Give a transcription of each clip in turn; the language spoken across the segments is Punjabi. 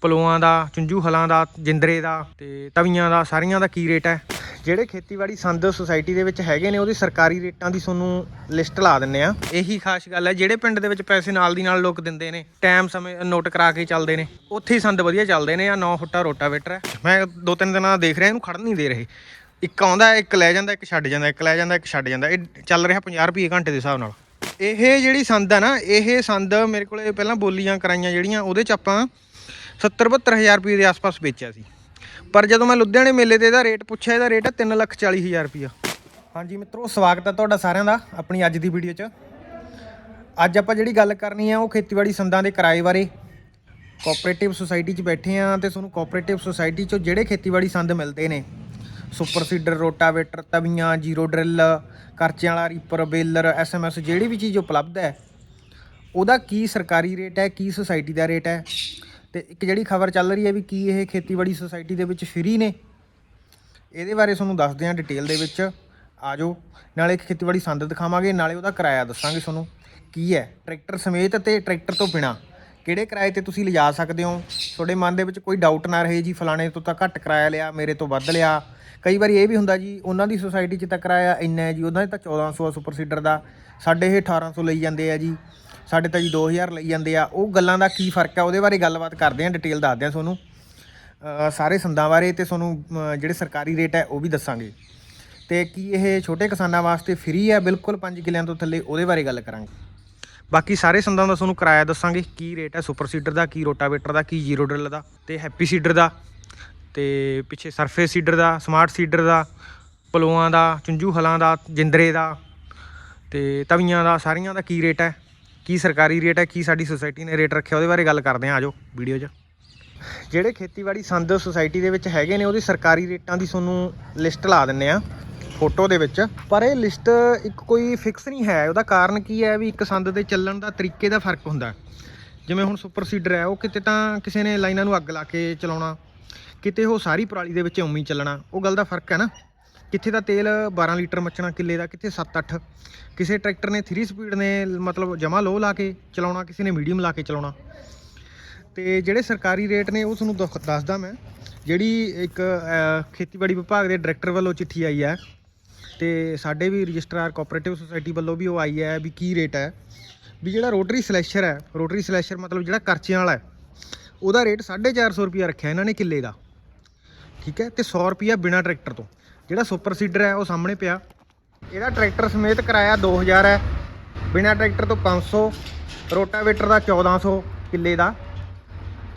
ਪਲੋਆਂ ਦਾ, ਚੁੰਝੂ ਹਲਾਂ ਦਾ, ਜਿੰਦਰੇ ਦਾ ਤੇ ਤਵੀਆਂ ਦਾ, ਸਾਰੀਆਂ ਦਾ ਕੀ ਰੇਟ ਹੈ? ਜਿਹੜੇ ਖੇਤੀਬਾੜੀ ਸੰਦ ਸੁਸਾਇਟੀ ਦੇ ਵਿੱਚ ਹੈਗੇ ਨੇ, ਉਹਦੀ ਸਰਕਾਰੀ ਰੇਟਾਂ ਦੀ ਤੁਹਾਨੂੰ ਲਿਸਟ ਲਾ ਦਿੰਨੇ ਆ ਇਹੀ ਖਾਸ ਗੱਲ ਹੈ, ਜਿਹੜੇ ਪਿੰਡ ਦੇ ਵਿੱਚ ਪੈਸੇ ਨਾਲ ਦੀ ਨਾਲ ਲੋਕ ਦਿੰਦੇ ਨੇ ਟਾਈਮ ਸਮੇਂ ਨੋਟ ਕਰਾ ਕੇ ਚੱਲਦੇ ਨੇ, ਉੱਥੇ ਹੀ ਸੰਦ ਵਧੀਆ ਚੱਲਦੇ ਨੇ ਆ ਨੌ ਫੁੱਟਾ ਰੋਟਾਵੇਟਰ ਹੈ। ਮੈਂ ਦੋ ਤਿੰਨ ਦਿਨਾਂ ਦੇਖ ਰਿਹਾ, ਇਹਨੂੰ ਖੜਨ ਨਹੀਂ ਦੇ ਰਹੇ। ਇੱਕ ਆਉਂਦਾ, ਇੱਕ ਲੈ ਜਾਂਦਾ, ਇੱਕ ਛੱਡ ਜਾਂਦਾ, ਇੱਕ ਲੈ ਜਾਂਦਾ, ਇੱਕ ਛੱਡ ਜਾਂਦਾ, ਇਹ ਚੱਲ ਰਿਹਾ 50 ਰੁਪਏ ਘੰਟੇ ਦੇ ਹਿਸਾਬ ਨਾਲ। ਇਹ ਜਿਹੜੀ ਸੰਦ ਆ ਨਾ, ਇਹ ਸੰਦ ਮੇਰੇ ਕੋਲੇ ਪਹਿਲਾਂ ਬੋਲੀਆਂ ਕਰਾਈਆਂ ਜਿਹੜੀਆਂ, ਉਹਦੇ ਚ ਆਪਾਂ 70 72000 ਰੁਪਏ ਦੇ ਆਸ-ਪਾਸ ਵੇਚਿਆ ਸੀ। ਪਰ ਜਦੋਂ ਮੈਂ ਲੁਧਿਆਣੇ ਮੇਲੇ ਤੇ ਇਹਦਾ ਰੇਟ ਪੁੱਛਿਆ, ਇਹਦਾ ਰੇਟ ਹੈ 340000 ਰੁਪਇਆ। ਹਾਂਜੀ ਮਿੱਤਰੋ, ਸਵਾਗਤ ਹੈ ਤੁਹਾਡਾ ਸਾਰਿਆਂ ਦਾ ਆਪਣੀ ਅੱਜ ਦੀ ਵੀਡੀਓ 'ਚ। ਅੱਜ ਆਪਾਂ ਜਿਹੜੀ ਗੱਲ ਕਰਨੀ ਆ, ਉਹ ਖੇਤੀਬਾੜੀ ਸੰਦਾਂ ਦੇ ਕਿਰਾਏ ਬਾਰੇ। ਕੋਆਪਰੇਟਿਵ ਸੁਸਾਇਟੀ 'ਚ ਬੈਠੇ ਆ ਤੇ ਤੁਹਾਨੂੰ ਕੋਆਪਰੇਟਿਵ ਸੁਸਾਇਟੀ 'ਚੋਂ ਜਿਹੜੇ ਖੇਤੀਬਾੜੀ ਸੰਦ ਮਿਲਦੇ ਨੇ ਸੁਪਰ ਸੀਡਰ ਰੋਟਾਵੇਟਰ ਤਵੀਆਂ ਜੀਰੋ ਡਰਿੱਲ ਕਰਚਿਆਂ ਵਾਲਾ ਰੀਪਰ ਬੇਲਰ ਐਸਐਮਐਸ ਜਿਹੜੀ ਵੀ ਚੀਜ਼ ਉਪਲਬਧ ਹੈ, ਉਹਦਾ ਕੀ ਸਰਕਾਰੀ ਰੇਟ ਹੈ, ਕੀ ਸੁਸਾਇਟੀ ਦਾ ਰੇਟ ਹੈ ਤੇ ਇੱਕ ਜਿਹੜੀ ਖਬਰ ਚੱਲ ਰਹੀ ਹੈ ਵੀ ਕੀ ਇਹ ਖੇਤੀਬਾੜੀ ਸੁਸਾਇਟੀ ਦੇ ਵਿੱਚ ਫ੍ਰੀ ਨੇ, ਇਹਦੇ ਬਾਰੇ ਤੁਹਾਨੂੰ ਦੱਸਦੇ ਹਾਂ ਡਿਟੇਲ ਦੇ ਵਿੱਚ। ਆਜੋ, ਨਾਲੇ ਇੱਕ ਖੇਤੀਬਾੜੀ ਸੰਦ ਦਿਖਾਵਾਂਗੇ, ਨਾਲੇ ਉਹਦਾ ਕਿਰਾਇਆ ਦੱਸਾਂਗੇ ਤੁਹਾਨੂੰ। ਕੀ ਹੈ? ਟਰੈਕਟਰ ਸਮੇਤ ਤੇ ਟਰੈਕਟਰ ਤੋਂ ਬਿਨਾ, ਕਿਹੜੇ ਕਿਰਾਏ ਤੇ ਤੁਸੀਂ ਲਿਜਾ ਸਕਦੇ ਹੋ? ਤੁਹਾਡੇ ਮਨ ਦੇ ਵਿੱਚ ਕੋਈ ਡਾਊਟ ਨਾ ਰਹੇ ਜੀ, ਫਲਾਣੇ ਤੋਂ ਤਾਂ ਘੱਟ ਕਿਰਾਇਆ ਲਿਆ, ਮੇਰੇ ਤੋਂ ਵੱਧ ਲਿਆ। ਕਈ ਵਾਰੀ ਇਹ ਵੀ ਹੁੰਦਾ ਜੀ, ਉਹਨਾਂ ਦੀ ਸੁਸਾਇਟੀ 'ਚ ਤਾਂ ਕਿਰਾਇਆ ਇੰਨਾ ਹੈ ਜੀ, ਉਹਨਾਂ ਦੇ ਤਾਂ 1400 ਆ ਸੁਪਰ ਸੀਡਰ ਦਾ। ਸਾਡੇ ਇਹ 1800 ਲਈ ਜਾਂਦੇ ਆ ਜੀ। ਸਾਡੇ ਤਾਂ ਜੀ 2000 ਲਈ ਜਾਂਦੇ ਆ। ਉਹ ਗੱਲਾਂ ਦਾ ਕੀ ਫ਼ਰਕ ਹੈ ਉਹਦੇ ਬਾਰੇ ਗੱਲਬਾਤ ਕਰਦੇ ਆ ਡਿਟੇਲ ਦੱਸਦੇ ਆ ਤੁਹਾਨੂੰ। ਸਾਰੇ ਸੰਦਾਂ ਬਾਰੇ ਤੇ ਤੁਹਾਨੂੰ ਜਿਹੜੇ ਸਰਕਾਰੀ ਰੇਟ ਹੈ ਉਹ ਵੀ ਦੱਸਾਂਗੇ। ਤੇ ਕੀ ਇਹ ਛੋਟੇ ਕਿਸਾਨਾਂ ਵਾਸਤੇ ਫ੍ਰੀ ਹੈ ਬਿਲਕੁਲ 5 ਕਿਲਿਆਂ ਤੋਂ ਥੱਲੇ, ਉਹਦੇ ਬਾਰੇ ਗੱਲ ਕਰਾਂਗੇ। ਬਾਕੀ ਸਾਰੇ ਸੰਦਾਂ ਦਾ ਤੁਹਾਨੂੰ ਕਿਰਾਇਆ ਦੱਸਾਂਗੇ, ਕੀ ਰੇਟ ਹੈ ਸੁਪਰ ਸੀਡਰ ਦਾ, ਕੀ ਰੋਟਾਵੇਟਰ ਦਾ, ਕੀ ਜ਼ੀਰੋ ਡਰਿਲ ਦਾ, ਤੇ ਹੈਪੀ ਸੀਡਰ ਦਾ, ਤੇ ਪਿੱਛੇ ਸਰਫੇਸ ਸੀਡਰ ਦਾ ਸਮਾਰਟ ਸੀਡਰ ਦਾ, ਪਲੋਆਂ ਦਾ, ਚੁੰਝੂ ਹਲਾਂ ਦਾ, ਜਿੰਦਰੇ ਦਾ, ਤੇ ਤਵੀਆਂ ਦਾ, ਸਾਰੀਆਂ ਦਾ ਕੀ ਰੇਟ ਹੈ ਕੀ ਸਰਕਾਰੀ ਰੇਟ ਹੈ, ਕੀ ਸਾਡੀ ਸੁਸਾਇਟੀ ਨੇ ਰੇਟ ਰੱਖਿਆ, ਉਹਦੇ ਬਾਰੇ ਗੱਲ ਕਰਦੇ ਹਾਂ ਆਜੋ ਵੀਡੀਓ 'ਚ। ਜਿਹੜੇ ਖੇਤੀਬਾੜੀ ਸੰਦ ਸੁਸਾਇਟੀ ਦੇ ਵਿੱਚ ਹੈਗੇ ਨੇ, ਉਹਦੀ ਸਰਕਾਰੀ ਰੇਟਾਂ ਦੀ ਤੁਹਾਨੂੰ ਲਿਸਟ ਲਾ ਦਿੰਨੇ ਆ ਫੋਟੋ ਦੇ ਵਿੱਚ। ਪਰ ਇਹ ਲਿਸਟ ਇੱਕ ਕੋਈ ਫਿਕਸ ਨਹੀਂ ਹੈ। ਉਹਦਾ ਕਾਰਨ ਕੀ ਹੈ ਵੀ ਇੱਕ ਸੰਦ ਦੇ ਚੱਲਣ ਦਾ ਤਰੀਕੇ ਦਾ ਫ਼ਰਕ ਹੁੰਦਾ ਜਿਵੇਂ ਹੁਣ ਸੁਪਰ ਸੀਡਰ ਹੈ, ਉਹ ਕਿਤੇ ਤਾਂ ਕਿਸੇ ਨੇ ਲਾਈਨਾਂ ਨੂੰ ਅੱਗ ਲਾ ਕੇ ਚਲਾਉਣਾ, ਕਿਤੇ ਉਹ ਸਾਰੀ ਪਰਾਲੀ ਦੇ ਵਿੱਚ ਉਵੇਂ ਚੱਲਣਾ, ਉਹ ਗੱਲ ਦਾ ਫ਼ਰਕ ਹੈ ਨਾ। ਕਿੱਥੇ ਦਾ ਤੇਲ 12 ਲੀਟਰ ਮੱਚਣਾ ਕਿੱਲੇ ਦਾ, ਕਿੱਥੇ 7-8 ਕਿਸੇ ਟਰੈਕਟਰ ਨੇ 3 ਸਪੀਡ ਨੇ ਮਤਲਬ ਜਮਾ ਲੋ ਲਾ ਕੇ ਚਲਾਉਣਾ, ਕਿਸੇ ਨੇ ਮੀਡੀਅਮ ਲਾ ਕੇ ਚਲਾਉਣਾ। ਤੇ ਜਿਹੜੇ ਸਰਕਾਰੀ ਰੇਟ ਨੇ ਉਹ ਤੁਹਾਨੂੰ ਦੱਸਦਾ ਮੈਂ। ਜਿਹੜੀ ਇੱਕ ਖੇਤੀਬਾੜੀ ਵਿਭਾਗ ਦੇ ਡਾਇਰੈਕਟਰ ਵੱਲੋਂ ਚਿੱਠੀ ਆਈ ਹੈ ਤੇ ਸਾਡੇ ਵੀ ਰਜਿਸਟਰਾਰ ਕੋਆਪਰੇਟਿਵ ਸੁਸਾਇਟੀ ਵੱਲੋਂ ਵੀ ਉਹ ਆਈ ਹੈ ਵੀ ਕੀ ਰੇਟ ਹੈ। ਵੀ ਜਿਹੜਾ ਰੋਟਰੀ ਸਲੈਸ਼ਰ ਹੈ ਰੋਟਰੀ ਸਲੈਸ਼ਰ ਮਤਲਬ ਜਿਹੜਾ ਕਰਚਿਆਂ ਵਾਲਾ ਹੈ, ਉਹਦਾ ਰੇਟ 450 ਰੁਪਿਆ ਰੱਖਿਆ ਇਹਨਾਂ ਨੇ ਕਿੱਲੇ ਦਾ। ਠੀਕ ਹੈ? ਤੇ 100 ਰੁਪਿਆ ਬਿਨਾ ਟਰੈਕਟਰ ਤੋਂ। ਜਿਹੜਾ ਸੁਪਰ ਸੀਡਰ ਹੈ, ਉਹ ਸਾਹਮਣੇ ਪਿਆ। ਇਹਦਾ ਟਰੈਕਟਰ ਸਮੇਤ ਕਿਰਾਇਆ 2000 ਹੈ। ਬਿਨਾ ਟਰੈਕਟਰ ਤੋਂ 500 ਰੋਟਾਵੇਟਰ ਦਾ 1400 ਕਿੱਲੇ ਦਾ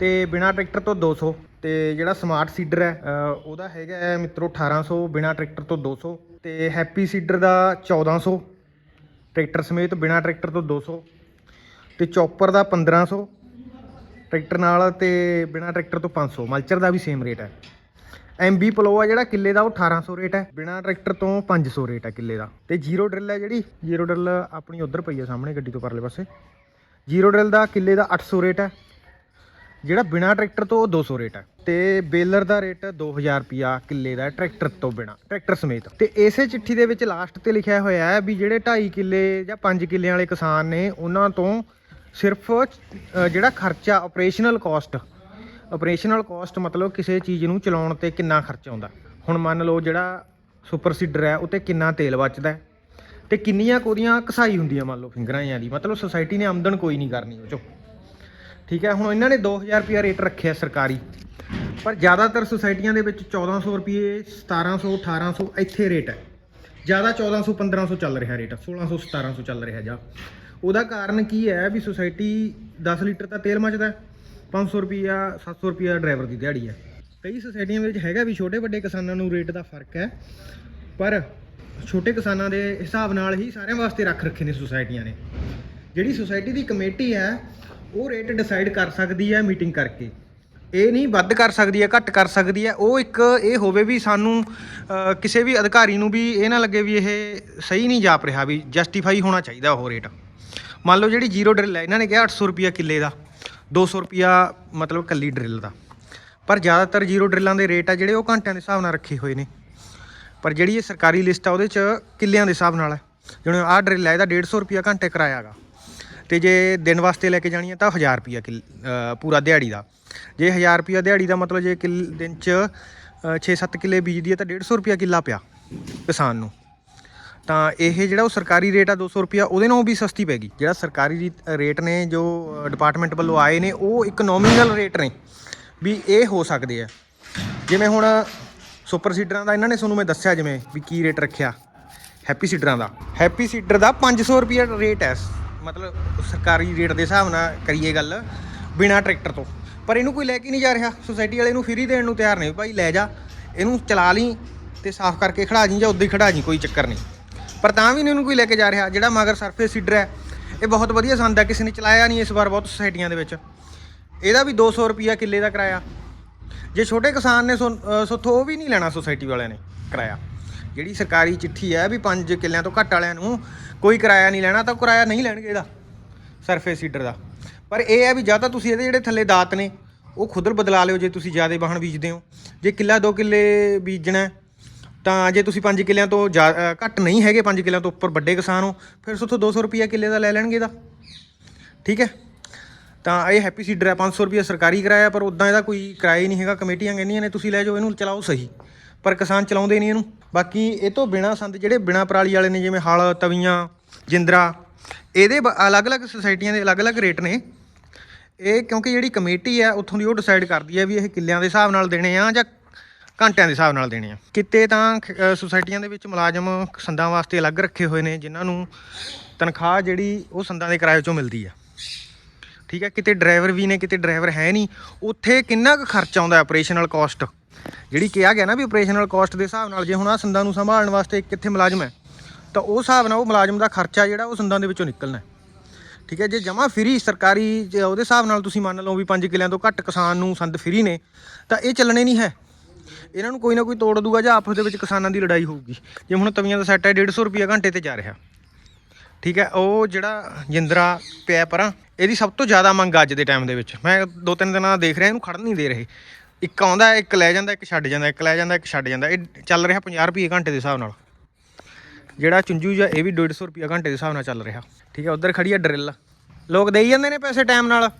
ਤੇ ਬਿਨਾ ਟਰੈਕਟਰ ਤੋਂ 200 ਤੇ ਜਿਹੜਾ ਸਮਾਰਟ ਸੀਡਰ ਹੈ ਉਹਦਾ ਹੈਗਾ ਹੈ ਮਿੱਤਰੋ 1800 ਬਿਨਾ ਟਰੈਕਟਰ ਤੋਂ 200 ਤੇ ਹੈਪੀ ਸੀਡਰ ਦਾ 1400 ਟਰੈਕਟਰ ਸਮੇਤ ਬਿਨਾ ਟਰੈਕਟਰ ਤੋਂ 200 ਤੇ ਚੌਪਰ ਦਾ 1500 ਟਰੈਕਟਰ ਨਾਲ ਤੇ ਬਿਨਾ ਟਰੈਕਟਰ ਤੋਂ 500 ਮਲਚਰ ਦਾ ਵੀ ਸੇਮ ਰੇਟ ਹੈ। ਐਮਬੀ ਪਲੋ ਆ ਜਿਹੜਾ ਕਿੱਲੇ ਦਾ, ਉਹ 1800 ਰੇਟ ਹੈ। ਬਿਨਾ ਟਰੈਕਟਰ ਤੋਂ 500 ਰੇਟ ਹੈ ਕਿੱਲੇ ਦਾ। ਤੇ ਜ਼ੀਰੋ ਡਰਿਲ ਹੈ ਜਿਹੜੀ, ਜ਼ੀਰੋ ਡਰਿਲ ਆਪਣੀ ਉਧਰ ਪਈ ਹੈ ਸਾਹਮਣੇ ਗੱਡੀ ਤੋਂ ਪਰਲੇ ਪਾਸੇ। ਜ਼ੀਰੋ ਡਰਿਲ ਦਾ ਕਿੱਲੇ ਦਾ 800 ਰੇਟ ਹੈ, ਜਿਹੜਾ ਬਿਨਾ ਟਰੈਕਟਰ ਤੋਂ ਉਹ 200 ਰੇਟ ਹੈ। ਤੇ ਬੇਲਰ ਦਾ ਰੇਟ 2000 ਰੁਪਿਆ ਕਿੱਲੇ ਦਾ ਟਰੈਕਟਰ ਤੋਂ ਬਿਨਾ, ਟਰੈਕਟਰ ਸਮੇਤ। ਤੇ ਇਸੇ ਚਿੱਠੀ ਦੇ ਵਿੱਚ ਲਾਸਟ ਤੇ ਲਿਖਿਆ ਹੋਇਆ ਹੈ ਵੀ ਜਿਹੜੇ 2.5 ਕਿੱਲੇ ਜਾਂ 5 ਕਿੱਲੇ ਵਾਲੇ ਕਿਸਾਨ ਨੇ, ਉਹਨਾਂ ਤੋਂ ਸਿਰਫ ਜਿਹੜਾ ਖਰਚਾ ਆਪਰੇਸ਼ਨਲ ਕਾਸਟ ਆਪਰੇਸ਼ਨਲ ਕਾਸਟ ਮਤਲਬ ਕਿਸੇ ਚੀਜ਼ ਨੂੰ ਚਲਾਉਣ ਤੇ ਕਿੰਨਾ ਖਰਚ ਆਉਂਦਾ? ਹੁਣ ਮੰਨ ਲਓ ਜਿਹੜਾ ਸੁਪਰ ਸੀਡਰ ਹੈ, ਉਹ ਤੇ ਕਿੰਨਾ ਤੇਲ ਬਚਦਾ ਹੈ? ਤੇ ਕਿੰਨੀਆਂ ਕੋਦੀਆਂ ਕਸਾਈ ਹੁੰਦੀਆਂ ਮੰਨ ਲਓ ਫਿੰਗਰਾਂ ਜਾਂ ਦੀ? ਮਤਲਬ ਸੁਸਾਇਟੀ ਨੇ ਆਮਦਨ ਕੋਈ ਨਹੀਂ ਕਰਨੀ ਉਹ ਚੋਂ। ਠੀਕ ਹੈ, ਹੁਣ ਇਹਨਾਂ ਨੇ 2000 ਰੁਪਿਆ ਰੇਟ ਰੱਖਿਆ ਸਰਕਾਰੀ। ਪਰ ਜ਼ਿਆਦਾਤਰ ਸੁਸਾਇਟੀਆਂ ਦੇ ਵਿੱਚ 1400 ਰੁਪਏ 1700 1800 ਇੱਥੇ ਰੇਟ ਹੈ। ਜ਼ਿਆਦਾ 1400 1500 ਚੱਲ ਰਿਹਾ ਰੇਟ 1600 1700 ਚੱਲ ਰਿਹਾ ਜਾ। ਉਹਦਾ ਕਾਰਨ ਕੀ ਹੈ ਵੀ ਸੁਸਾਇਟੀ 10 ਲੀਟਰ ਦਾ ਤੇਲ ਮੱਚਦਾ ਹੈ? 500 ਰੁਪਿਆ 700 ਰੁਪਿਆ ਡਰਾਈਵਰ ਦੀ ਦਿਹਾੜੀ ਹੈ ਕਈ ਸੁਸਾਇਟੀਆਂ ਵਿੱਚ ਹੈਗਾ ਵੀ ਛੋਟੇ ਵੱਡੇ ਕਿਸਾਨਾਂ ਨੂੰ ਰੇਟ ਦਾ ਫ਼ਰਕ ਹੈ, ਪਰ ਛੋਟੇ ਕਿਸਾਨਾਂ ਦੇ ਹਿਸਾਬ ਨਾਲ ਹੀ ਸਾਰਿਆਂ ਵਾਸਤੇ ਰੱਖ ਰੱਖੇ ਨੇ ਸੁਸਾਇਟੀਆਂ ਨੇ। ਜਿਹੜੀ ਸੁਸਾਇਟੀ ਦੀ ਕਮੇਟੀ ਹੈ, ਉਹ ਰੇਟ ਡਿਸਾਈਡ ਕਰ ਸਕਦੀ ਹੈ ਮੀਟਿੰਗ ਕਰਕੇ। ਇਹ ਨਹੀਂ ਵੱਧ ਕਰ ਸਕਦੀ ਹੈ, ਘੱਟ ਕਰ ਸਕਦੀ ਹੈ, ਉਹ ਇੱਕ ਇਹ ਹੋਵੇ ਵੀ ਸਾਨੂੰ ਕਿਸੇ ਵੀ ਅਧਿਕਾਰੀ ਨੂੰ ਵੀ ਇਹ ਨਾ ਲੱਗੇ ਵੀ ਇਹ ਸਹੀ ਨਹੀਂ ਜਾਪ ਰਿਹਾ ਵੀ ਜਸਟੀਫਾਈ ਹੋਣਾ ਚਾਹੀਦਾ ਉਹ ਰੇਟ ਮੰਨ ਲਓ ਜਿਹੜੀ ਜ਼ੀਰੋ ਡਰਿਲ ਹੈ, ਇਹਨਾਂ ਨੇ ਕਿਹਾ 800 ਰੁਪਿਆ ਕਿੱਲੇ ਦਾ। 200 ਰੁਪਿਆ ਮਤਲਬ ਕੱਲੀ ਡਰਿਲ ਦਾ। ਪਰ ਜ਼ਿਆਦਾਤਰ ਜ਼ੀਰੋ ਡਰਿਲਾਂ ਦੇ ਰੇਟ ਆ ਜਿਹੜੇ ਉਹ ਘੰਟਿਆਂ ਦੇ ਹਿਸਾਬ ਨਾਲ ਰੱਖੇ ਹੋਏ ਨੇ। ਪਰ ਜਿਹੜੀ ਇਹ ਸਰਕਾਰੀ ਲਿਸਟ ਆ ਉਹਦੇ 'ਚ ਕਿੱਲਿਆਂ ਦੇ ਹਿਸਾਬ ਨਾਲ ਹੈ ਜਿਵੇਂ ਆਹ ਡਰਿਲ ਹੈ ਇਹਦਾ 150 ਰੁਪਿਆ ਘੰਟੇ ਕਿਰਾਇਆ ਹੈਗਾ ਤੇ ਜੇ ਦਿਨ ਵਾਸਤੇ ਲੈ ਕੇ ਜਾਣੀ ਹੈ ਤਾਂ 1000 ਰੁਪਿਆ ਕਿੱਲ ਪੂਰਾ ਦਿਹਾੜੀ ਦਾ। ਜੇ 1000 ਰੁਪਿਆ ਦਿਹਾੜੀ ਦਾ ਮਤਲਬ ਜੇ ਕਿੱਲ, ਦਿਨ ਚ 6-7 ਕਿੱਲੇ ਬੀਜਦੀ ਹੈ ਤਾਂ 150 ਰੁਪਿਆ ਕਿੱਲਾ ਪਿਆ ਕਿਸਾਨ ਨੂੰ। ਤਾਂ ਇਹ ਜਿਹੜਾ ਉਹ ਸਰਕਾਰੀ ਰੇਟ ਆ 200 ਰੁਪਿਆ ਉਹਦੇ ਨਾਲੋਂ ਵੀ ਸਸਤੀ ਪੈ ਗਈ। ਜਿਹੜਾ ਸਰਕਾਰੀ ਰੀ- ਰੇਟ ਨੇ, ਜੋ ਡਿਪਾਰਟਮੈਂਟ ਵੱਲੋਂ ਆਏ ਨੇ, ਉਹ ਇੱਕ ਨੋਮੀਨਲ ਰੇਟ ਨੇ ਵੀ ਇਹ ਹੋ ਸਕਦੇ ਆ। ਜਿਵੇਂ ਹੁਣ ਸੁਪਰ ਸੀਡਰਾਂ ਦਾ ਇਹਨਾਂ ਨੇ ਤੁਹਾਨੂੰ ਮੈਂ ਦੱਸਿਆ ਜਿਵੇਂ ਵੀ ਕੀ ਰੇਟ ਰੱਖਿਆ, ਹੈਪੀ ਸੀਡਰਾਂ ਦਾ। ਹੈਪੀ ਸੀਡਰ ਦਾ 500 ਰੁਪਿਆ ਰੇਟ ਹੈ ਮਤਲਬ ਸਰਕਾਰੀ ਰੇਟ ਦੇ ਹਿਸਾਬ ਨਾਲ ਕਰੀਏ ਗੱਲ, ਬਿਨਾ ਟਰੈਕਟਰ ਤੋਂ। ਪਰ ਇਹਨੂੰ ਕੋਈ ਲੈ ਕੇ ਨਹੀਂ ਜਾ ਰਿਹਾ ਸੋਸਾਇਟੀ ਵਾਲੇ ਇਹਨੂੰ ਫ੍ਰੀ ਦੇਣ ਨੂੰ ਤਿਆਰ ਨਹੀਂ ਭਾਈ ਲੈ ਜਾ, ਇਹਨੂੰ ਚਲਾ ਲਈ ਤੇ ਸਾਫ਼ ਕਰਕੇ ਖੜਾ ਜੀ ਜਾਂ ਉੱਦਾਂ ਹੀ ਖੜਾ ਜੀ, ਕੋਈ ਚੱਕਰ ਨਹੀਂ। ਪਰ ਤਾਂ ਵੀ ਨਹੀਂ ਉਹਨੂੰ ਕੋਈ ਲੈ ਕੇ ਜਾ ਰਿਹਾ। ਜਿਹੜਾ ਮਗਰ ਸਰਫੇਸ ਸੀਡਰ ਹੈ ਇਹ ਬਹੁਤ ਵਧੀਆ ਸੰਦ ਹੈ। ਕਿਸੇ ਨੇ ਚਲਾਇਆ ਨਹੀਂ ਇਸ ਵਾਰ ਬਹੁਤ ਸੁਸਾਇਟੀਆਂ ਦੇ ਵਿੱਚ। ਇਹਦਾ ਵੀ 200 ਰੁਪਿਆ ਕਿੱਲੇ ਦਾ ਕਿਰਾਇਆ। ਜੇ ਛੋਟੇ ਕਿਸਾਨ ਨੇ ਸੋ- ਅ, ਸੋਥੋਂ ਉਹ ਵੀ ਨਹੀਂ ਲੈਣਾ ਸੁਸਾਇਟੀ ਵਾਲਿਆਂ ਨੇ ਕਿਰਾਇਆ। ਜਿਹੜੀ ਸਰਕਾਰੀ ਚਿੱਠੀ ਹੈ ਵੀ 5 ਕਿੱਲਿਆਂ ਤੋਂ ਘੱਟ ਵਾਲਿਆਂ ਨੂੰ ਕੋਈ ਕਿਰਾਇਆ ਨਹੀਂ ਲੈਣਾ ਤਾਂ ਕਿਰਾਇਆ ਨਹੀਂ ਲੈਣਗੇ ਇਹਦਾ ਸਰਫੇਸ ਸੀਡਰ ਦਾ। ਪਰ ਇਹ ਹੈ ਵੀ ਜਾਂ ਤਾਂ ਤੁਸੀਂ ਇਹਦੇ ਜਿਹੜੇ ਥੱਲੇ ਦਾਤ ਨੇ ਉਹ ਖੁਦ ਬਦਲਾ ਲਿਓ ਜੇ ਤੁਸੀਂ ਜ਼ਿਆਦਾ ਵਾਹਣ ਬੀਜਦੇ ਹੋ। ਜੇ ਕਿੱਲਾ 2 ਕਿੱਲੇ ਬੀਜਣਾ ਤਾਂ ਜੇ ਤੁਸੀਂ 5 ਕਿੱਲਿਆਂ ਤੋਂ ਜ਼ਿਆ- ਅ, ਘੱਟ ਨਹੀਂ ਹੈਗੇ 5 ਕਿੱਲਿਆਂ ਤੋਂ ਉੱਪਰ ਵੱਡੇ ਕਿਸਾਨ ਹੋ ਫਿਰ ਸੋਥੋਂ 200 ਰੁਪਈਆ ਕਿੱਲੇ ਦਾ ਲੈ ਲੈਣਗੇ ਇਹਦਾ। ਠੀਕ ਹੈ? ਤਾਂ ਇਹ ਹੈਪੀ ਸੀਡਰ ਹੈ 500 ਰੁਪਈਆ ਸਰਕਾਰੀ ਕਿਰਾਇਆ ਪਰ ਉਦਾਂ ਇਹਦਾ ਕੋਈ ਕਿਰਾਇਆ ਹੀ ਨਹੀਂ ਹੈਗਾ ਕਮੇਟੀਆਂ ਕਹਿੰਦੀਆਂ ਨੇ ਤੁਸੀਂ ਲੈ ਜਾਓ ਇਹਨੂੰ ਚਲਾਓ ਸਹੀ। ਪਰ ਕਿਸਾਨ ਚਲਾਉਂਦੇ ਨਹੀਂ ਇਹਨੂੰ। ਬਾਕੀ ਇਹ ਤੋਂ ਬਿਨਾ ਸੰਦ ਜਿਹੜੇ ਬਿਨਾ ਪਰਾਲੀ ਵਾਲੇ ਨੇ ਜਿਵੇਂ ਹਲ ਤਵੀਆਂ ਜਿੰਦਰਾ ਇਹਦੇ ਬ- ਅਲੱਗ-ਅਲੱਗ ਸੁਸਾਇਟੀਆਂ ਦੇ ਅਲੱਗ-ਅਲੱਗ ਰੇਟ ਨੇ। ਇਹ ਕਿਉਂਕਿ ਜਿਹੜੀ ਕਮੇਟੀ ਹੈ ਉੱਥੋਂ ਦੀ ਉਹ ਡਿਸਾਈਡ ਕਰਦੀ ਹੈ ਵੀ ਇਹ ਕਿੱਲਿਆਂ ਦੇ ਹਿਸਾਬ ਨਾਲ ਦੇਣੇ ਆ ਜਾਂ ਘੰਟਿਆਂ ਦੇ ਹਿਸਾਬ ਨਾਲ ਦੇਣੇ ਆ ਕਿਤੇ ਤਾਂ ਖ- ਸੁਸਾਇਟੀਆਂ ਦੇ ਵਿੱਚ ਮੁਲਾਜ਼ਮ ਸੰਦਾਂ ਵਾਸਤੇ ਅਲੱਗ ਰੱਖੇ ਹੋਏ ਨੇ, ਜਿਨ੍ਹਾਂ ਨੂੰ ਤਨਖਾਹ ਜਿਹੜੀ ਉਹ ਸੰਦਾਂ ਦੇ ਕਿਰਾਏ ਚੋਂ ਮਿਲਦੀ ਆ। ਠੀਕ ਹੈ ਕਿਤੇ ਡਰਾਈਵਰ ਵੀ ਨੇ, ਕਿਤੇ ਡਰਾਈਵਰ ਹੈ ਨਹੀਂ। ਉੱਥੇ ਕਿੰਨਾ ਕੁ ਖਰਚ ਆਉਂਦਾ ਆਪਰੇਸ਼ਨਲ ਕਾਸਟ? ਜਿਹੜੀ ਕਿਹਾ ਗਿਆ ਨਾ ਵੀ ਆਪਰੇਸ਼ਨਲ ਕਾਸਟ ਦੇ ਹਿਸਾਬ ਨਾਲ, ਜੇ ਹੁਣ ਆ ਸੰਦਾਂ ਨੂੰ ਸੰਭਾਲਣ ਵਾਸਤੇ ਕਿੱਥੇ ਮੁਲਾਜ਼ਮ ਹੈ, ਤਾਂ ਉਹ ਹਿਸਾਬ ਨਾਲ ਉਹ ਮੁਲਾਜ਼ਮ ਦਾ ਖਰਚਾ ਜਿਹੜਾ ਉਹ ਸੰਦਾਂ ਦੇ ਵਿੱਚੋਂ ਨਿਕਲਣਾ ਠੀਕ ਹੈ? ਜੇ ਜਮਾ ਫਰੀ ਸਰਕਾਰੀ ਉਹਦੇ ਹਿਸਾਬ ਨਾਲ ਤੁਸੀਂ ਮੰਨ ਲਓ ਵੀ 5 ਕਿਲਿਆਂ ਤੋਂ ਘੱਟ ਕਿਸਾਨ ਨੂੰ ਸੰਦ ਫਰੀ ਨੇ, ਤਾਂ ਇਹ ਚੱਲਣੇ ਨਹੀਂ ਹੈ। ਇਹਨਾਂ ਨੂੰ ਕੋਈ ਨਾ ਕੋਈ ਤੋੜ ਦੂਗਾ ਜਾਂ ਆਪਸ ਦੇ ਵਿੱਚ ਕਿਸਾਨਾਂ ਦੀ ਲੜਾਈ ਹੋਊਗੀ। ਜੇ ਹੁਣ ਤਵੀਆਂ ਦਾ ਸੈੱਟ ਹੈ 150 ਰੁਪਿਆ ਘੰਟੇ ਤੇ ਜਾ ਰਿਹਾ। ਠੀਕ ਹੈ, ਉਹ ਜਿਹੜਾ ਜਿੰਦਰਾ ਪਿਆ ਪਰਾਂ ਇਹਦੀ ਸਭ ਤੋਂ ਜ਼ਿਆਦਾ ਮੰਗ ਅੱਜ ਦੇ ਟਾਈਮ ਦੇ ਵਿੱਚ। ਮੈਂ ਦੋ ਤਿੰਨ ਦਿਨਾਂ ਦਾ ਦੇਖ ਰਿਹਾ, ਇਹਨੂੰ ਖੜਨ ਨਹੀਂ ਦੇ ਰਹੇ। ਇੱਕ ਆਉਂਦਾ, ਇੱਕ ਲੈ ਜਾਂਦਾ, ਇੱਕ ਛੱਡ ਜਾਂਦਾ, ਇੱਕ ਲੈ ਜਾਂਦਾ, ਇੱਕ ਛੱਡ ਜਾਂਦਾ। ਇਹ ਚੱਲ ਰਿਹਾ 50 ਰੁਪਏ ਘੰਟੇ ਦੇ ਹਿਸਾਬ ਨਾਲ। ਜਿਹੜਾ ਚੁੰਝੂ ਜਾਂ ਇਹ ਵੀ 150 ਰੁਪਏ ਘੰਟੇ ਦੇ ਹਿਸਾਬ ਨਾਲ ਚੱਲ ਰਿਹਾ। ਠੀਕ ਹੈ, ਉਧਰ ਖੜੀ ਹੈ ਡਰਿੱਲ। ਲੋਕ ਦੇਈ ਜਾਂਦੇ ਨੇ ਪੈਸੇ ਟਾਈਮ ਨਾਲ।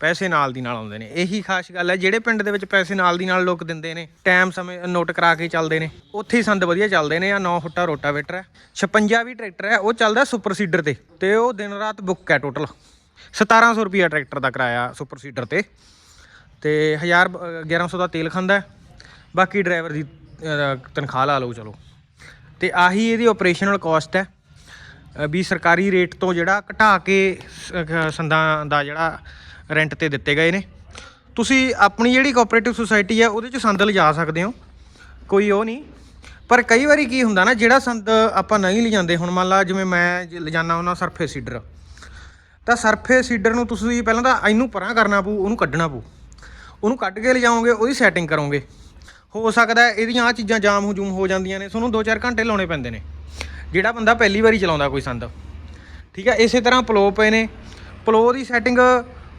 ਪੈਸੇ ਨਾਲ ਦੀ ਨਾਲ ਆਉਂਦੇ ਨੇ। ਇਹੀ ਖਾਸ ਗੱਲ ਹੈ, ਜਿਹੜੇ ਪਿੰਡ ਦੇ ਵਿੱਚ ਪੈਸੇ ਨਾਲ ਦੀ ਨਾਲ ਲੋਕ ਦਿੰਦੇ ਨੇ, ਟਾਈਮ ਸਮੇਂ ਨੋਟ ਕਰਾ ਕੇ ਚੱਲਦੇ ਨੇ, ਉੱਥੇ ਹੀ ਸੰਦ ਵਧੀਆ ਚੱਲਦੇ ਨੇ ਆ 9 ਫੁੱਟਾ ਰੋਟਾਵੇਟਰ ਹੈ 56 ਵੀ ਟਰੈਕਟਰ ਹੈ, ਉਹ ਚੱਲਦਾ ਸੁਪਰ ਸੀਡਰ ਤੇ ਤੇ ਉਹ ਦਿਨ ਰਾਤ ਬੁੱਕ ਹੈ ਟੋਟਲ। 1700 ਰੁਪਿਆ ਟਰੈਕਟਰ ਦਾ ਕਿਰਾਇਆ ਸੁਪਰ ਸੀਡਰ ਤੇ ਤੇ 1000 1100 ਦਾ ਤੇਲ ਖਾਂਦਾ ਬਾਕੀ ਡਰਾਈਵਰ ਦੀ ਤਨਖਾਹ ਲਾ ਲਓ ਚਲੋ। ਤੇ ਆਹੀ ਇਹਦੀ ਆਪਰੇਸ਼ਨਲ ਕਾਸਟ ਹੈ ਵੀ ਸਰਕਾਰੀ ਰੇਟ ਤੋਂ ਜਿਹੜਾ ਘਟਾ ਕੇ ਸ- ਸੰਦਾਂ ਦਾ ਜਿਹੜਾ ਰੈਂਟ ਤੇ ਦਿੱਤੇ ਗਏ ਨੇ। ਤੁਸੀਂ ਆਪਣੀ ਜਿਹੜੀ ਕੋਆਪਰੇਟਿਵ ਸੁਸਾਇਟੀ ਹੈ ਉਹਦੇ ਚ ਸੰਦ ਲਿਜਾ ਸਕਦੇ ਹੋ। ਕੋਈ ਉਹ ਨਹੀਂ। ਪਰ ਕਈ ਵਾਰੀ ਕੀ ਹੁੰਦਾ ਨਾ, ਜਿਹੜਾ ਸੰਦ ਆਪਾਂ ਨਹੀਂ ਲਿਜਾਂਦੇ, ਹੁਣ ਮੰਨ ਲਾ ਜਿਵੇਂ ਮੈਂ ਜੇ ਲਿਜਾਨਾ ਉਹਨਾਂ ਸਰਫੇ ਸੀਡਰ। ਤਾਂ ਸਰਫੇ ਸੀਡਰ ਨੂੰ ਤੁਸੀਂ ਪਹਿਲਾਂ ਤਾਂ ਇਹਨੂੰ ਪਰਾਂ ਕਰਨਾ ਪਊ, ਉਹਨੂੰ ਕੱਢਣਾ ਪਊ। ਉਹਨੂੰ ਕੱਢ ਕੇ ਲਿਜਾਓਗੇ, ਉਹਦੀ ਸੈਟਿੰਗ ਕਰੋਗੇ। ਹੋ ਸਕਦਾ ਇਹਦੀਆਂ ਆ ਚੀਜ਼ਾਂ ਜਾਮ ਹਜੂਮ ਹੋ ਜਾਂਦੀਆਂ ਨੇ, ਤੁਹਾਨੂੰ 2-4 ਘੰਟੇ ਲਾਉਣੇ ਪੈਂਦੇ ਨੇ। ਜਿਹੜਾ ਬੰਦਾ ਪਹਿਲੀ ਵਾਰੀ ਚਲਾਉਂਦਾ ਕੋਈ ਸੰਦ। ਠੀਕ ਹੈ ਇਸੇ ਤਰ੍ਹਾਂ ਪਲੋ ਪਏ ਨੇ। ਪਲੋ ਦੀ ਸੈਟਿੰਗ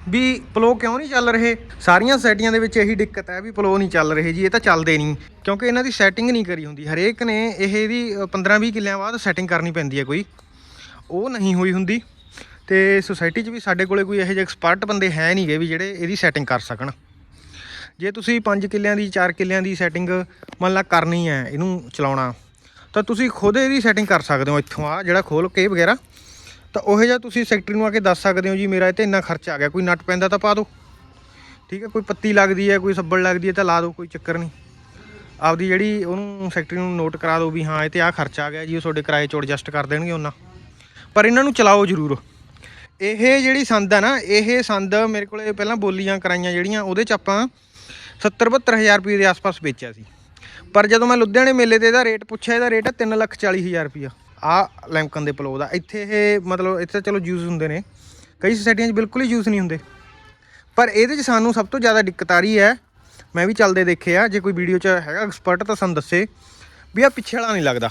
ਵੀ ਪਲੋ ਕਿਉਂ ਨਹੀਂ ਚੱਲ ਰਹੇ? ਸਾਰੀਆਂ ਸੈਟੀਆਂ ਦੇ ਵਿੱਚ ਇਹੀ ਦਿੱਕਤ ਹੈ ਵੀ ਪਲੋ ਨਹੀਂ ਚੱਲ ਰਹੇ ਜੀ, ਇਹ ਤਾਂ ਚੱਲਦੇ ਨਹੀਂ। ਕਿਉਂਕਿ ਇਹਨਾਂ ਦੀ ਸੈਟਿੰਗ ਨਹੀਂ ਕਰੀ ਹੁੰਦੀ। ਹਰੇਕ ਨੇ ਇਹ ਇਹਦੀ 15-20 ਕਿੱਲਿਆਂ ਬਾਅਦ ਸੈਟਿੰਗ ਕਰਨੀ ਪੈਂਦੀ ਹੈ ਕੋਈ। ਉਹ ਨਹੀਂ ਹੋਈ ਹੁੰਦੀ। ਤੇ ਸੁਸਾਇਟੀ 'ਚ ਵੀ ਸਾਡੇ ਕੋਲੇ ਕੋਈ ਇਹੋ ਜਿਹੇ ਐਕਸਪਰਟ ਬੰਦੇ ਹੈ ਨਹੀਂਗੇ ਵੀ ਜਿਹੜੇ ਇਹਦੀ ਸੈਟਿੰਗ ਕਰ ਸਕਣ। ਜੇ ਤੁਸੀਂ 5 ਕਿੱਲਿਆਂ ਦੀ 4 ਕਿੱਲਿਆਂ ਦੀ ਸੈਟਿੰਗ ਮੰਨ ਲਾ ਕਰਨੀ ਹੈ ਇਹਨੂੰ ਚਲਾਉਣਾ, ਤਾਂ ਤੁਸੀਂ ਖੁਦ ਇਹਦੀ ਸੈਟਿੰਗ ਕਰ ਸਕਦੇ ਹੋ ਇੱਥੋਂ ਆ ਜਿਹੜਾ ਖੋਲ ਕੇ ਵਗੈਰਾ। ਤਾਂ ਉਹ ਜਿਹਾ ਤੁਸੀਂ ਸੈਕਟਰੀ ਨੂੰ ਆ ਕੇ ਦੱਸ ਸਕਦੇ ਹੋ ਜੀ, ਮੇਰਾ ਇਹ ਤੇ ਇੰਨਾ ਖਰਚਾ ਆ ਗਿਆ, ਕੋਈ ਨਟ ਪੈਂਦਾ ਤਾਂ ਪਾ ਦਿਓ। ਠੀਕ ਹੈ, ਕੋਈ ਪੱਤੀ ਲੱਗਦੀ ਹੈ, ਕੋਈ ਸੱਬਲ ਲੱਗਦੀ ਹੈ ਤਾਂ ਲਾ ਦਿਓ, ਕੋਈ ਚੱਕਰ ਨਹੀਂ। ਆਪਦੀ ਜਿਹੜੀ ਉਹਨੂੰ ਸੈਕਟਰੀ ਨੂੰ ਨੋਟ ਕਰਾ ਦਿਓ ਵੀ ਹਾਂ, ਇਹ ਤੇ ਆ ਖਰਚਾ ਆ ਗਿਆ ਜੀ, ਉਹ ਤੁਹਾਡੇ ਕਿਰਾਏ ਚੋਂ ਐਡਜਸਟ ਕਰ ਦੇਣਗੇ ਉਹਨਾਂ। ਪਰ ਇਹਨਾਂ ਨੂੰ ਚਲਾਓ ਜ਼ਰੂਰ। ਇਹ ਜਿਹੜੀ ਸੰਦ ਆ ਨਾ, ਇਹ ਸੰਦ ਮੇਰੇ ਕੋਲੇ ਪਹਿਲਾਂ ਬੋਲੀਆਂ ਕਰਾਈਆਂ ਜਿਹੜੀਆਂ, ਉਹਦੇ ਚ ਆਪਾਂ 70 72000 ਰੁਪਏ ਦੇ ਆਸ-ਪਾਸ ਵੇਚਿਆ ਸੀ। ਪਰ ਜਦੋਂ ਮੈਂ ਲੁਧਿਆਣੇ ਮੇਲੇ ਤੇ ਇਹਦਾ ਰੇਟ ਪੁੱਛਿਆ, ਇਹਦਾ ਰੇਟ ਹੈ 340000 ਰੁਪਿਆ ਆ ਲੈਂਕਨ ਦੇ ਪਲੋ ਦਾ। ਇੱਥੇ ਇਹ ਮਤਲਬ ਇੱਥੇ ਚਲੋ ਯੂਜ਼ ਹੁੰਦੇ ਨੇ। ਕਈ ਸੋਸਾਇਟੀਆਂ 'ਚ ਬਿਲਕੁਲ ਹੀ ਯੂਜ਼ ਨਹੀਂ ਹੁੰਦੇ। ਪਰ ਇਹਦੇ 'ਚ ਸਾਨੂੰ ਸਭ ਤੋਂ ਜ਼ਿਆਦਾ ਦਿੱਕਤ ਆ ਰਹੀ ਹੈ। ਮੈਂ ਵੀ ਚੱਲਦੇ ਦੇਖੇ ਆ। ਜੇ ਕੋਈ ਵੀਡੀਓ 'ਚ ਹੈਗਾ ਐਕਸਪਰਟ ਤਾਂ ਸਾਨੂੰ ਦੱਸੇ ਵੀ ਆ ਪਿੱਛੇ ਵਾਲਾ ਨਹੀਂ ਲੱਗਦਾ।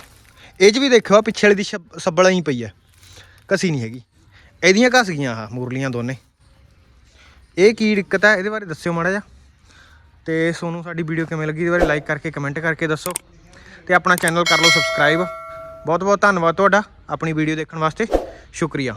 ਇਹ 'ਚ ਵੀ ਦੇਖਿਓ ਪਿੱਛੇ ਵਾਲੀ ਦੀ ਛਬ- ਸੱਬਲਾਂ ਹੀ ਪਈ ਹੈ। ਕਸੀ ਨਹੀਂ ਹੈਗੀ। ਇਹਦੀਆਂ ਘਸ ਗਈਆਂ ਆ ਮੁਰਲੀਆਂ ਦੋਨੇ। ਇਹ ਕੀ ਦਿੱਕਤ ਹੈ ਇਹਦੇ ਬਾਰੇ ਦੱਸਿਓ ਮਾੜਾ ਜਿਹਾ। ਤੇ ਸੋਨੂੰ ਸਾਡੀ ਵੀਡੀਓ ਕਿਵੇਂ ਲੱਗੀ? ਇਹਦੇ ਬਾਰੇ ਲਾਈਕ ਕਰਕੇ ਕਮੈਂਟ ਕਰਕੇ ਦੱਸੋ। ਤੇ ਆਪਣਾ ਚੈਨਲ ਕਰ ਲਓ ਸਬਸਕ੍ਰਾਈਬ ਬਹੁਤ ਬਹੁਤ ਧੰਨਵਾਦ ਤੁਹਾਡਾ ਆਪਣੀ ਵੀਡੀਓ ਦੇਖਣ ਵਾਸਤੇ। ਸ਼ੁਕਰੀਆ।